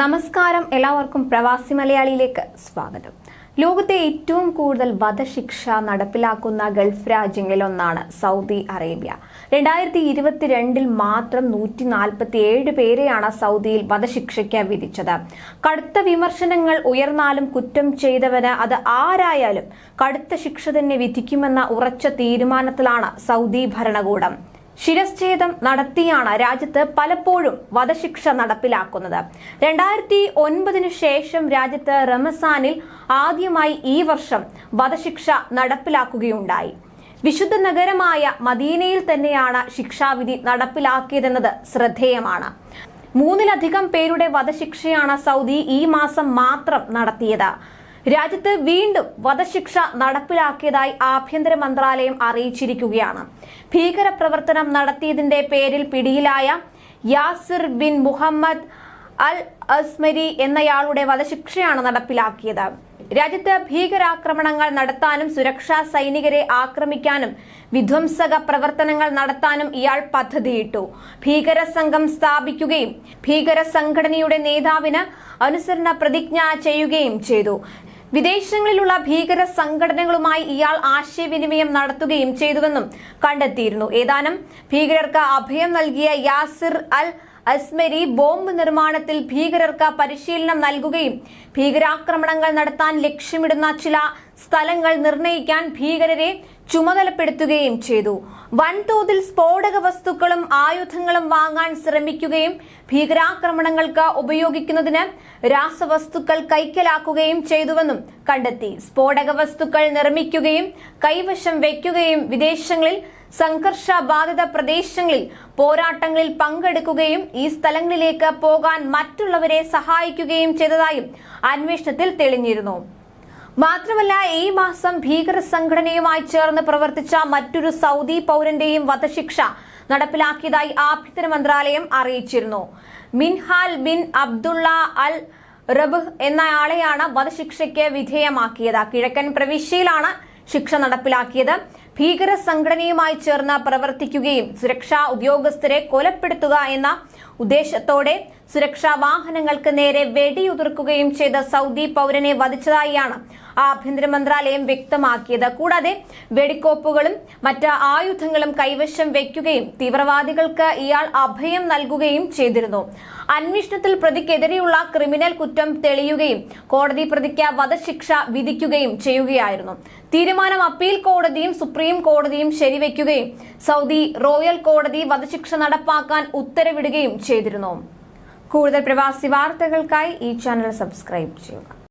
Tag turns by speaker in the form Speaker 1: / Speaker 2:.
Speaker 1: നമസ്കാരം. എല്ലാവർക്കും പ്രവാസി മലയാളിയിലേക്ക് സ്വാഗതം. ലോകത്തെ ഏറ്റവും കൂടുതൽ വധശിക്ഷ നടപ്പിലാക്കുന്ന ഗൾഫ് രാജ്യങ്ങളിലൊന്നാണ് സൗദി അറേബ്യ. രണ്ടായിരത്തി ഇരുപത്തിരണ്ടിൽ മാത്രം നൂറ്റി നാൽപ്പത്തി ഏഴ് പേരെയാണ് സൗദിയിൽ വധശിക്ഷയ്ക്ക് വിധിച്ചത്. കടുത്ത വിമർശനങ്ങൾ ഉയർന്നാലും കുറ്റം ചെയ്തവന് അത് ആരായാലും കടുത്ത ശിക്ഷ തന്നെ വിധിക്കുമെന്ന ഉറച്ച തീരുമാനത്തിലാണ് സൗദി ഭരണകൂടം. ശിരച്ഛേദം നടത്തിയാണ് രാജ്യത്ത് പലപ്പോഴും വധശിക്ഷ നടപ്പിലാക്കുന്നത്. രണ്ടായിരത്തി ഒൻപതിനു ശേഷം രാജ്യത്ത് റമസാനിൽ ആദ്യമായി ഈ വർഷം വധശിക്ഷ നടപ്പിലാക്കുകയുണ്ടായി. വിശുദ്ധ നഗരമായ മദീനയിൽ തന്നെയാണ് ശിക്ഷാവിധി നടപ്പിലാക്കിയതെന്നത് ശ്രദ്ധേയമാണ്. മൂന്നിലധികം പേരുടെ വധശിക്ഷയാണ് സൗദി ഈ മാസം മാത്രം നടത്തിയത്. രാജ്യത്ത് വീണ്ടും വധശിക്ഷ നടപ്പിലാക്കിയതായി ആഭ്യന്തര മന്ത്രാലയം അറിയിച്ചിരിക്കുകയാണ്. ഭീകരപ്രവർത്തനം നടത്തിയതിന്റെ പേരിൽ പിടിയിലായ Yasir bin Muhammad al Asmari എന്നയാളുടെ വധശിക്ഷയാണ് നടപ്പിലാക്കിയത്. രാജ്യത്ത് ഭീകരാക്രമണങ്ങൾ നടത്താനും സുരക്ഷാ സൈനികരെ ആക്രമിക്കാനും വിധ്വംസക പ്രവർത്തനങ്ങൾ നടത്താനും ഇയാൾ പദ്ധതിയിട്ടു. ഭീകര സംഘം സ്ഥാപിക്കുകയും ഭീകര സംഘടനയുടെ നേതാവിന് അനുസരണ പ്രതിജ്ഞ ചെയ്യുകയും ചെയ്തു. വിദേശങ്ങളിലുള്ള ഭീകര സംഘടനകളുമായി ഇയാൾ ആശയവിനിമയം നടത്തുകയും ചെയ്തുവെന്നും കണ്ടെത്തിയിരുന്നു. ഏതാനും ഭീകരർക്ക് അഭയം നൽകിയ യാസിർ അൽ അസ്മരി ബോംബ് നിർമ്മാണത്തിൽ ഭീകരർക്ക് പരിശീലനം നൽകുകയും ഭീകരാക്രമണങ്ങൾ നടത്താൻ ലക്ഷ്യമിടുന്ന ചില സ്ഥലങ്ങൾ നിർണയിക്കാൻ ഭീകരരെ ചുമതലപ്പെടുത്തുകയും ചെയ്തു. വൻതോതിൽ സ്ഫോടക വസ്തുക്കളും ആയുധങ്ങളും വാങ്ങാൻ ശ്രമിക്കുകയും ഭീകരാക്രമണങ്ങൾക്ക് ഉപയോഗിക്കുന്നതിന് രാസവസ്തുക്കൾ കൈക്കലാക്കുകയും ചെയ്തുവെന്നും കണ്ടെത്തി. സ്ഫോടക വസ്തുക്കൾ നിർമ്മിക്കുകയും കൈവശം വയ്ക്കുകയും വിദേശങ്ങളിൽ സംഘർഷ ബാധിത പ്രദേശങ്ങളിൽ പോരാട്ടങ്ങളിൽ പങ്കെടുക്കുകയും ഈ സ്ഥലങ്ങളിലേക്ക് പോകാൻ മറ്റുള്ളവരെ സഹായിക്കുകയും ചെയ്തതായും അന്വേഷണത്തിൽ തെളിഞ്ഞിരുന്നു. മാത്രമല്ല ഈ മാസം ഭീകര സംഘടനയുമായി ചേർന്ന് പ്രവർത്തിച്ച മറ്റൊരു സൗദി പൗരന്റെയും വധശിക്ഷ നടപ്പിലാക്കിയതായി ആഭ്യന്തര മന്ത്രാലയം അറിയിച്ചിരുന്നു. Minhal bin Abdullah al Rab എന്നയാളെയാണ് വധശിക്ഷയ്ക്ക് വിധേയമാക്കിയത്. കിഴക്കൻ പ്രവിശ്യയിലാണ് ശിക്ഷ നടപ്പിലാക്കിയത്. ഭീകര സംഘടനയുമായി ചേർന്ന് പ്രവർത്തിക്കുകയും സുരക്ഷാ ഉദ്യോഗസ്ഥരെ കൊലപ്പെടുത്തുക എന്ന ഉദ്ദേശത്തോടെ സുരക്ഷാ വാഹനങ്ങൾക്ക് നേരെ വെടിയുതിർക്കുകയും ചെയ്ത സൗദി പൗരനെ വധിച്ചതായാണ് ആഭ്യന്തര മന്ത്രാലയം വ്യക്തമാക്കിയത്. കൂടാതെ വെടിക്കോപ്പുകളും മറ്റ് ആയുധങ്ങളും കൈവശം വയ്ക്കുകയും തീവ്രവാദികൾക്ക് ഇയാൾ അഭയം നൽകുകയും ചെയ്തിരുന്നു. അന്വേഷണത്തിൽ പ്രതിക്കെതിരെയുള്ള ക്രിമിനൽ കുറ്റം തെളിയുകയും കോടതി പ്രതിക്ക് വധശിക്ഷ വിധിക്കുകയും ചെയ്യുകയായിരുന്നു. തീരുമാനം അപ്പീൽ കോടതിയും സുപ്രീം കോടതിയും ശരിവെക്കുകയും സൗദി റോയൽ കോടതി വധശിക്ഷ നടപ്പാക്കാൻ ഉത്തരവിടുകയും ചെയ്തിരുന്നു. കൂടുതൽ പ്രവാസി വാർത്തകൾക്കായി ഈ ചാനൽ സബ്സ്ക്രൈബ് ചെയ്യുക.